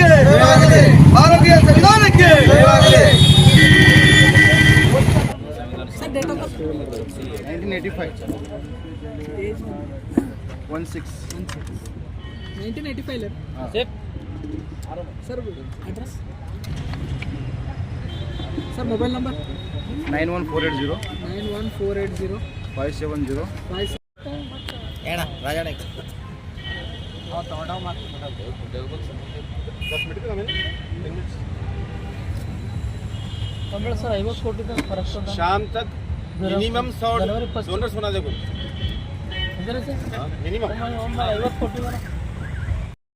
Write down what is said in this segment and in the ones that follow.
ಸಂವಿಧಾನಕ್ಕೆ ಭಾರತೀಯ ಸಂವಿಧಾನಕ್ಕೆ nineteen eighty five one six nineteen eighty five sir address sir mobile number nine one four eight zero. Nine one four eight zero. Five seven zero. Five sir ಐವತ್ತು ಕೋಟಿ ಫರಕ್ शाम तक minimum सौ donors बना देखो मिनिमम ಐವತ್ತು ಕೋಟಿ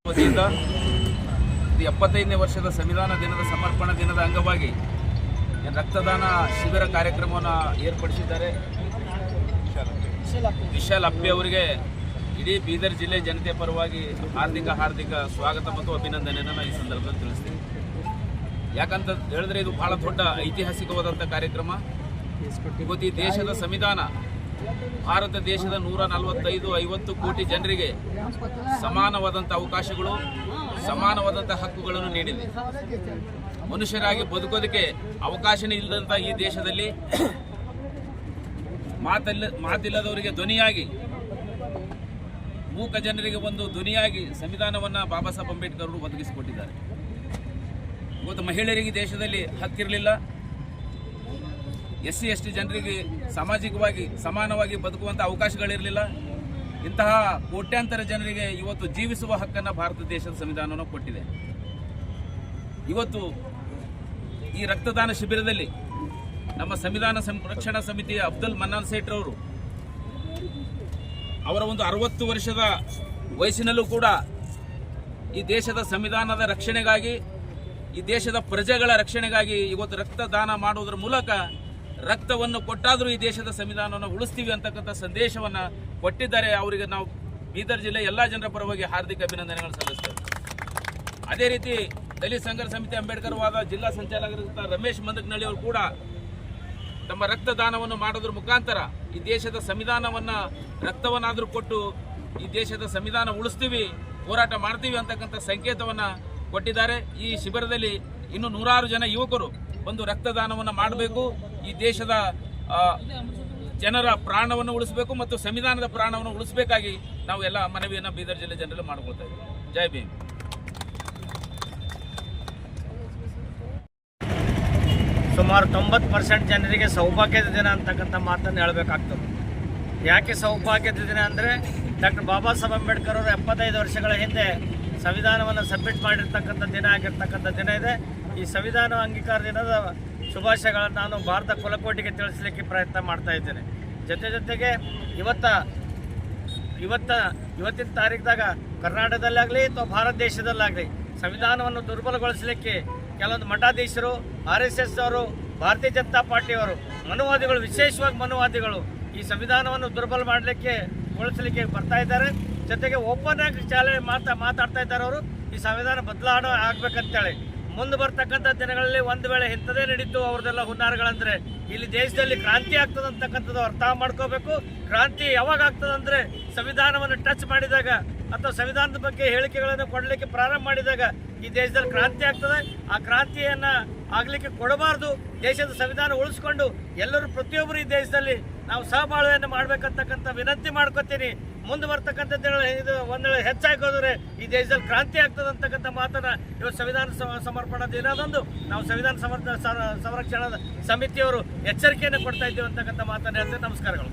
ವತಿಯಿಂದ ಇದು ಎಪ್ಪತ್ತೈದನೇ ವರ್ಷದ ಸಂವಿಧಾನ ದಿನದ ಸಮರ್ಪಣಾ ದಿನದ ಅಂಗವಾಗಿ ಏನು ರಕ್ತದಾನ ಶಿಬಿರ ಕಾರ್ಯಕ್ರಮವನ್ನು ಏರ್ಪಡಿಸಿದ್ದಾರೆ ವಿಶಾಲ್ ಅಪ್ಪಿ ಅವರಿಗೆ ಇಡೀ ಬೀದರ್ ಜಿಲ್ಲೆ ಜನತೆ ಪರವಾಗಿ ಹಾರ್ದಿಕ ಹಾರ್ದಿಕ ಸ್ವಾಗತ ಮತ್ತು ಅಭಿನಂದನೆಯನ್ನು ನಾನು ಈ ಸಂದರ್ಭದಲ್ಲಿ ತಿಳಿಸ್ತೀನಿ. ಯಾಕಂತ ಹೇಳಿದ್ರೆ ಇದು ಬಹಳ ದೊಡ್ಡ ಐತಿಹಾಸಿಕವಾದಂಥ ಕಾರ್ಯಕ್ರಮ. ಇವತ್ತು ಈ ದೇಶದ ಸಂವಿಧಾನ ಭಾರತ ದೇಶದ ನೂರ ನಲವತ್ತೈದು, ಐವತ್ತು ಕೋಟಿ ಜನರಿಗೆ ಸಮಾನವಾದಂಥ ಅವಕಾಶಗಳು ಸಮಾನವಾದಂಥ ಹಕ್ಕುಗಳನ್ನು ನೀಡಿದೆ. ಮನುಷ್ಯರಾಗಿ ಬದುಕೋದಕ್ಕೆ ಅವಕಾಶನೇ ಇಲ್ಲದಂಥ ಈ ದೇಶದಲ್ಲಿ ಮಾತಲ್ಲ, ಮಾತಿಲ್ಲದವರಿಗೆ ಧ್ವನಿಯಾಗಿ ಮೂಕ ಜನರಿಗೆ ಒಂದು ಧ್ವನಿಯಾಗಿ ಸಂವಿಧಾನವನ್ನು ಬಾಬಾ ಸಾಹೇಬ್ ಅಂಬೇಡ್ಕರ್ ಅವರು ಒದಗಿಸಿಕೊಟ್ಟಿದ್ದಾರೆ. ಇವತ್ತು ಮಹಿಳೆಯರಿಗೆ ದೇಶದಲ್ಲಿ ಹಕ್ಕಿರಲಿಲ್ಲ ಎಸ್ ಸಿ ಎಸ್ ಟಿ ಜನರಿಗೆ ಸಾಮಾಜಿಕವಾಗಿ ಸಮಾನವಾಗಿ ಬದುಕುವಂಥ ಅವಕಾಶಗಳಿರಲಿಲ್ಲ. ಇಂತಹ ಕೋಟ್ಯಾಂತರ ಜನರಿಗೆ ಇವತ್ತು ಜೀವಿಸುವ ಹಕ್ಕನ್ನು ಭಾರತ ದೇಶದ ಸಂವಿಧಾನವನ್ನು ಕೊಟ್ಟಿದೆ. ಇವತ್ತು ಈ ರಕ್ತದಾನ ಶಿಬಿರದಲ್ಲಿ ನಮ್ಮ ಸಂವಿಧಾನ ಸಂರಕ್ಷಣಾ ಸಮಿತಿಯ ಅಬ್ದುಲ್ ಮನ್ನಾನ್ ಸೇಠ್ರವರು ಅವರ ಒಂದು ಅರವತ್ತು ವರ್ಷದ ವಯಸ್ಸಿನಲ್ಲೂ ಕೂಡ ಈ ದೇಶದ ಸಂವಿಧಾನದ ರಕ್ಷಣೆಗಾಗಿ, ಈ ದೇಶದ ಪ್ರಜೆಗಳ ರಕ್ಷಣೆಗಾಗಿ ಇವತ್ತು ರಕ್ತದಾನ ಮಾಡುವುದರ ಮೂಲಕ ರಕ್ತವನ್ನು ಕೊಟ್ಟಾದರೂ ಈ ದೇಶದ ಸಂವಿಧಾನವನ್ನು ಉಳಿಸ್ತೀವಿ ಅಂತಕ್ಕಂಥ ಸಂದೇಶವನ್ನು ಕೊಟ್ಟಿದ್ದಾರೆ. ಅವರಿಗೆ ನಾವು ಬೀದರ್ ಜಿಲ್ಲೆ ಎಲ್ಲ ಜನರ ಪರವಾಗಿ ಹಾರ್ದಿಕ ಅಭಿನಂದನೆಗಳನ್ನು ಸಲ್ಲಿಸ್ತೇವೆ. ಅದೇ ರೀತಿ ದಲಿತ ಸಂಘರ್ಷ ಸಮಿತಿ ಅಂಬೇಡ್ಕರ್ ವಾದ ಜಿಲ್ಲಾ ಸಂಚಾಲಕರಾದ ರಮೇಶ್ ಮಂದಕ್ನಳ್ಳಿ ಅವರು ಕೂಡ ತಮ್ಮ ರಕ್ತದಾನವನ್ನು ಮಾಡೋದ್ರ ಮುಖಾಂತರ ಈ ದೇಶದ ಸಂವಿಧಾನವನ್ನ ರಕ್ತವನ್ನಾದರೂ ಕೊಟ್ಟು ಈ ದೇಶದ ಸಂವಿಧಾನ ಉಳಿಸ್ತೀವಿ, ಹೋರಾಟ ಮಾಡ್ತೀವಿ ಅಂತಕ್ಕಂಥ ಸಂಕೇತವನ್ನ ಕೊಟ್ಟಿದ್ದಾರೆ. ಈ ಶಿಬಿರದಲ್ಲಿ ಇನ್ನು ನೂರಾರು ಜನ ಯುವಕರು ಒಂದು ರಕ್ತದಾನವನ್ನು ಮಾಡಬೇಕು. ಈ ದೇಶದ ಜನರ ಪ್ರಾಣವನ್ನು ಉಳಿಸಬೇಕು ಮತ್ತು ಸಂವಿಧಾನದ ಪ್ರಾಣವನ್ನು ಉಳಿಸಬೇಕಾಗಿ ನಾವು ಎಲ್ಲ ಮನವಿಯನ್ನು ಬೀದರ್ ಜಿಲ್ಲೆ ಜನರಲ್ಲಿ ಮಾಡ್ಕೊಳ್ತಾ ಇದ್ದೀವಿ. ಜೈ ಭೀಮ್. ಸುಮಾರು ತೊಂಬತ್ತು ಪರ್ಸೆಂಟ್ ಜನರಿಗೆ ಸೌಭಾಗ್ಯದ ದಿನ ಅಂತಕ್ಕಂಥ ಮಾತನ್ನು ಹೇಳಬೇಕಾಗ್ತದೆ. ಯಾಕೆ ಸೌಭಾಗ್ಯದ ದಿನ ಅಂದರೆ ಡಾಕ್ಟರ್ ಬಾಬಾ ಸಾಹೇಬ್ ಅಂಬೇಡ್ಕರ್ ಅವರು ಎಪ್ಪತ್ತೈದು ವರ್ಷಗಳ ಹಿಂದೆ ಸಂವಿಧಾನವನ್ನು ಸಬ್ಮಿಟ್ ಮಾಡಿರ್ತಕ್ಕಂಥ ದಿನ ಆಗಿರ್ತಕ್ಕಂಥ ದಿನ ಇದೆ. ಈ ಸಂವಿಧಾನ ಅಂಗೀಕಾರ ದಿನದ ಶುಭಾಶಯಗಳನ್ನು ನಾನು ಭಾರತ ಕುಲಕೋಟಿಗೆ ತಿಳಿಸಲಿಕ್ಕೆ ಪ್ರಯತ್ನ ಮಾಡ್ತಾ ಇದ್ದೇನೆ. ಜೊತೆ ಜೊತೆಗೆ ಇವತ್ತ ಇವತ್ತ, ಇವತ್ತಿನ ತಾರೀಖದಾಗ ಕರ್ನಾಟಕದಲ್ಲಾಗಲಿ ಅಥವಾ ಭಾರತ ದೇಶದಲ್ಲಾಗಲಿ ಸಂವಿಧಾನವನ್ನು ದುರ್ಬಲಗೊಳಿಸಲಿಕ್ಕೆ ಕೆಲವೊಂದು ಮಠಾಧೀಶರು, ಆರ್ ಎಸ್ ಎಸ್ ಅವರು, ಭಾರತೀಯ ಜನತಾ ಪಾರ್ಟಿಯವರು ಮನುವಾದಿಗಳು, ವಿಶೇಷವಾಗಿ ಮನುವಾದಿಗಳು ಈ ಸಂವಿಧಾನವನ್ನು ದುರ್ಬಲ ಮಾಡಲಿಕ್ಕೆ ಗೊಳಿಸಲಿಕ್ಕೆ ಬರ್ತಾ ಇದ್ದಾರೆ. ಜೊತೆಗೆ ಓಪನ್ ಆಗಿ ಚಾಲನೆ ಮಾತಾ, ಮಾತಾಡ್ತಾ ಇದ್ದಾರೆ ಅವರು. ಈ ಸಂವಿಧಾನ ಬದಲಾವಣೆ ಆಗ್ಬೇಕಂತೇಳಿ. ಮುಂದೆ ಬರ್ತಕ್ಕಂಥ ದಿನಗಳಲ್ಲಿ ಒಂದು ವೇಳೆ ಇಂಥದೇ ನಡೀತು, ಅವ್ರದ್ದೆಲ್ಲ ಹುನ್ನಾರಗಳಂದ್ರೆ, ಇಲ್ಲಿ ದೇಶದಲ್ಲಿ ಕ್ರಾಂತಿ ಆಗ್ತದೆ ಅಂತಕ್ಕಂಥದ್ದು ಅರ್ಥ ಮಾಡ್ಕೋಬೇಕು. ಕ್ರಾಂತಿ ಯಾವಾಗ ಆಗ್ತದೆ ಅಂದ್ರೆ, ಸಂವಿಧಾನವನ್ನು ಟಚ್ ಮಾಡಿದಾಗ ಅಥವಾ ಸಂವಿಧಾನದ ಬಗ್ಗೆ ಹೇಳಿಕೆಗಳನ್ನು ಕೊಡಲಿಕ್ಕೆ ಪ್ರಾರಂಭ ಮಾಡಿದಾಗ ಈ ದೇಶದಲ್ಲಿ ಕ್ರಾಂತಿ ಆಗ್ತದೆ. ಆ ಕ್ರಾಂತಿಯನ್ನ ಆಗಲಿಕ್ಕೆ ಕೊಡಬಾರ್ದು. ದೇಶದ ಸಂವಿಧಾನ ಉಳಿಸ್ಕೊಂಡು ಎಲ್ಲರೂ ಪ್ರತಿಯೊಬ್ಬರು ಈ ದೇಶದಲ್ಲಿ ನಾವು ಸಹಬಾಳ್ವೆಯನ್ನು ಮಾಡ್ಬೇಕಂತಕ್ಕಂಥ ವಿನಂತಿ ಮಾಡ್ಕೊತೀನಿ. ಮುಂದೆ ಬರ್ತಕ್ಕಂಥ ದಿನಗಳು ಇದು ಒಂದೇಳೆ ಹೆಚ್ಚಾಗಿ ಹೋದರೆ ಈ ದೇಶದಲ್ಲಿ ಕ್ರಾಂತಿ ಆಗ್ತದೆ ಅಂತಕ್ಕಂಥ ಮಾತನ್ನ ಇವತ್ತು ಸಂವಿಧಾನ ಸಮರ್ಪಣಾ ದಿನದಂದು ನಾವು ಸಂವಿಧಾನ ಸಮರ್ಥ ಸಂರಕ್ಷಣಾ ಸಮಿತಿಯವರು ಎಚ್ಚರಿಕೆಯನ್ನು ಕೊಡ್ತಾ ಇದ್ದೀವಿ ಅಂತಕ್ಕಂಥ ಮಾತನ್ನು ಹೇಳ್ತೇವೆ ನಮಸ್ಕಾರಗಳು.